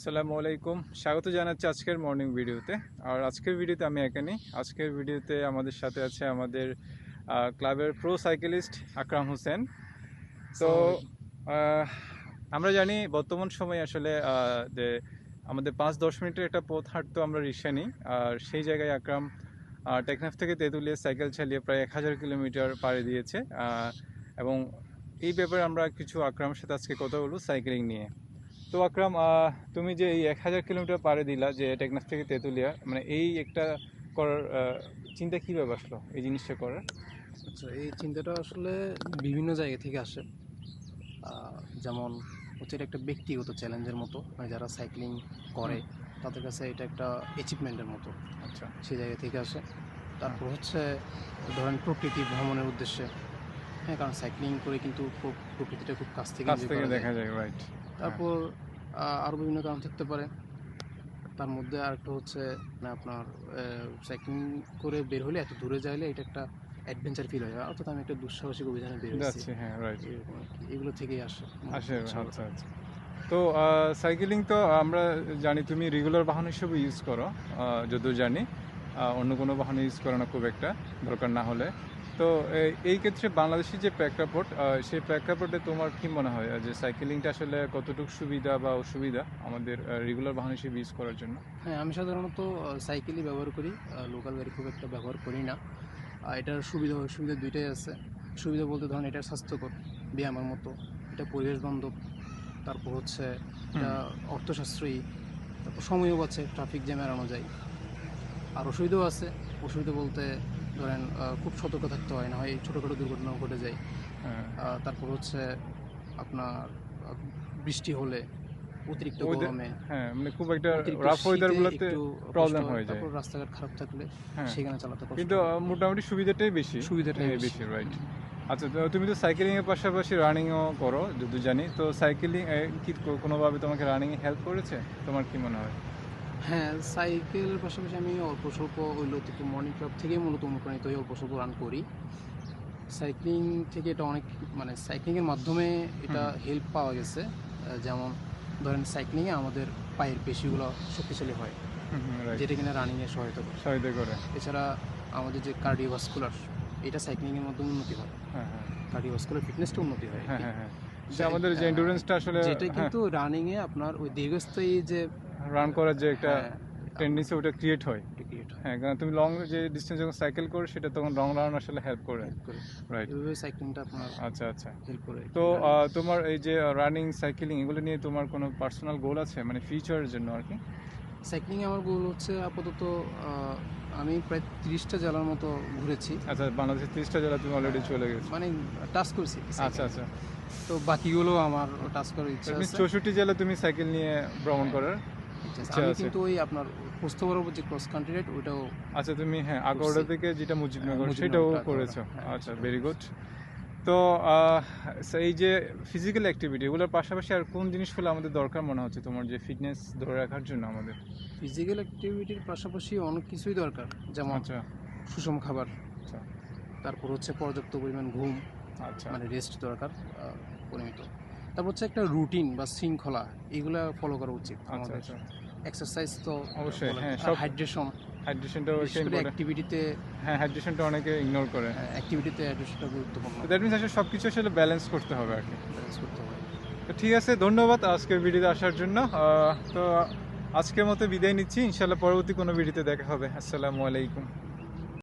আসসালামু আলাইকুম। স্বাগত জানাচ্ছি আজকের মর্নিং ভিডিওতে আর আজকের ভিডিওতে আমি একানি আজকের ভিডিওতে আমাদের সাথে আছে আমাদের ক্লাবের প্রো সাইকেলিস্ট আকরাম হোসেন। তো আমরা জানি বর্তমান সময়ে আসলে যে আমাদের পাঁচ, দশ মিনিটের একটা পথ হাঁটতো আমরা রিক্সা নিই। আর সেই জায়গায় আকরাম টেকনাফ থেকে তেঁতুলিয়া সাইকেল চালিয়ে প্রায় এক হাজার কিলোমিটার পাড়ি দিয়েছে। এবং এই ব্যাপারে আমরা কিছু আকরামের সাথে আজকে কথা বলব সাইকেলিং নিয়ে। তো আকরাম তুমি যে এই এক হাজার কিলোমিটার পাড়ে দিলা যে টেকনাফ থেকে তেঁতুলিয়া মানে এই একটা করার চিন্তা কীভাবে আসলো এই জিনিসটা করার? আচ্ছা এই চিন্তাটা আসলে বিভিন্ন জায়গা থেকে আসে। যেমন হচ্ছে এটা একটা ব্যক্তিগত চ্যালেঞ্জের মতো মানে যারা সাইক্লিং করে তাদের কাছে এটা একটা অ্যাচিভমেন্টের মতো। আচ্ছা। সেই জায়গা থেকে আসে। তারপর হচ্ছে ধরেন প্রকৃতি ভ্রমণের উদ্দেশ্যে। হ্যাঁ কারণ সাইক্লিং করে কিন্তু প্র- প্রকৃতিটা খুব কাছ থেকে। দেখা যায় রাইট তারপর আহ, আরও বিভিন্ন কারণ থাকতে পারে। তার মধ্যে আর আরেকটা হচ্ছে মানে আপনার সাইক্লিং করে বের হলে এত দূরে যাইলে এটা একটা অ্যাডভেঞ্চার ফিল হয়। অর্থাৎ আমি একটা দুঃসাহসিক অভিযানে বের হয়েছি। হ্যাঁ রাইট। এগুলো থেকেই আসে। আসে আচ্ছা, আচ্ছা আচ্ছা। তো সাইকেলিং তো আমরা জানি তুমি রেগুলার বাহন হিসেবে ইউজ করো যদিও জানি অন্য কোনো বাহন ইউজ করো না খুব একটা দরকার না হলে। তো এই- ক্ষেত্রে বাংলাদেশি যে প্রেক্ষাপট সেই প্রেক্ষাপটে তোমার কি মনে হয়? যে সাইকেলিংটা আসলে কতটুকু সুবিধা বা অসুবিধা আমাদের রেগুলার বাহন হিসেবে ইউজ করার জন্য? হ্যাঁ আমি সাধারণত সাইকেলই ব্যবহার করি। লোকাল গাড়ি খুব একটা ব্যবহার করি না। এটার সুবিধা অসুবিধা দুইটাই আছে। সুবিধা বলতে ধরেন এটা স্বাস্থ্যকর ব্যায়ামের মতো। এটা পরিবেশ বান্ধব তারপর হচ্ছে এটা অর্থসাশ্রয়ী তারপর সময়ও আছে ট্রাফিক জ্যাম এড়ানো যায়। আর অসুবিধাও আছে। অসুবিধা বলতে ধরেন খুব সতর্ক থাকতে হয় না হয় ছোটোখাটো দুর্ঘটনাও ঘটে যায়। হ্যাঁ। তারপর হচ্ছে আপনার বৃষ্টি হলে অতিরিক্ত গরমে হ্যাঁ মানে খুব একটা রাফ শীতে ওয়েদার গুলোতে একটু problem কষ্ট হয়ে যায়। তারপর রাস্তাঘাট খারাপ থাকলে হ্যাঁ। সেখানে চালাতে কষ্ট কিন্তু মোটামুটি সুবিধাটাই বেশি। সুবিধাটাই হ্যাঁ, বেশি। বেশি রাইট আচ্ছা তুমি তো সাইকেলিং এর পাশাপাশি রানিংও করো যদি জানি। তো সাইকেলিং কি কোনোভাবে তোমাকে রানিং হেল্প করেছে? তোমার কি মনে হয়? হ্যাঁ সাইকেল পাশাপাশি আমি অল্প স্বল্প ওই লতিপুর মর্নিং ক্লাব থেকে মূলত অনুপ্রাণিত হয়ে অল্প স্বল্প রান করি। সাইক্লিং থেকে এটা অনেক মানে সাইক্লিংয়ের মাধ্যমে এটা হেল্প পাওয়া গেছে। যেমন ধরেন সাইক্লিংয়ে আমাদের পায়ের পেশিগুলো শক্তিশালী হয় যেটা কিনা রানিংয়ে সহায়তা করে। সহায়তা করে। এছাড়া আমাদের যে কার্ডিওভাস্কুলার এটা সাইক্লিংয়ের মাধ্যমে উন্নতি হয়। হ্যাঁ হ্যাঁ। কার্ডিওভাস্কুলার ফিটনেসটা উন্নতি হয়। হ্যাঁ হ্যাঁ হ্যাঁ। যে আমাদের যে এন্ডুরেন্সটা আসলে যেটা কিন্তু রানিংয়ে আপনার ওই দীর্ঘস্থায়ী যে রান করার যে একটা হ্যাঁ, টেন্ডেন্সি ওটা ক্রিয়েট হয়। হ্যাঁ। কারণ তুমি লং যে ডিস্টেন্স যখন সাইকেল করো সেটা তখন লং রান আসলে হেল্প করে। রাইট সাইক্লিংটা আপনার আচ্ছা আচ্ছা। হেল্প করে। তো তোমার এই যে রানিং সাইকেলিং এগুলো নিয়ে তোমার কোনো পার্সোনাল গোল আছে? মানে ফিউচারের জন্য আর কি? সাইক্লিং আমার গোল হচ্ছে আপাতত আমি প্রায় তিরিশটা জেলার মতো ঘুরেছি। আচ্ছা বাংলাদেশের তিরিশটা জেলা তুমি অলরেডি চলে গেছো। মানে টাচ করছি আচ্ছা আচ্ছা। তো বাকিগুলো আমার টাচ করার ইচ্ছা চৌষট্টি জেলা তুমি সাইকেল নিয়ে ভ্রমণ করার? আছে। ইচ্ছা আমি আছে। কিন্তু ওই আপনার পোস্ত বরাবর যে ক্রস কান্ট্রি রাইড আচ্ছা তুমি হ্যাঁ আগরদা থেকে যেটা মুজিবনগর মুজিবনগর, সেটাও করেছ। হ্যাঁ, আচ্ছা ভেরি গুড তো এই যে ফিজিক্যাল অ্যাক্টিভিটি এগুলোর পাশাপাশি আর কোন জিনিসগুলো আমাদের দরকার মনে হচ্ছে? তোমার যে ফিটনেস ধরে রাখার জন্য আমাদের? ফিজিক্যাল অ্যাক্টিভিটির পাশাপাশি অনেক কিছুই দরকার যেমন আচ্ছা। সুষম খাবার আচ্ছা। তারপর হচ্ছে পর্যাপ্ত পরিমাণ ঘুম আচ্ছা। মানে রেস্ট দরকার পরিমিত। তারপর হচ্ছে একটা রুটিন বা শৃঙ্খলা এগুলা ফলো করা উচিত আচ্ছা আমাদের। আচ্ছা। এক্সারসাইজ তো অবশ্যই, হ্যাঁ, সব- হাইড্রেশন অ্যাক্টিভিটিতে হ্যাঁ হাইড্রেশনটা অনেকে ইগনোর করে। অ্যাক্টিভিটিতে হাইড্রেশনটা গুরুত্বপূর্ণ। দ্যাট মিনস আসলে সব কিছু আসলে ব্যালেন্স করতে হবে আর কি। ব্যালেন্স করতে হবে। তো ঠিক আছে ধন্যবাদ আজকের ভিডিওতে আসার জন্য। তো আজকের মতো বিদায় নিচ্ছি। ইনশাল্লাহ পরবর্তী কোনো ভিডিওতে দেখা হবে। আসসালামু আলাইকুম।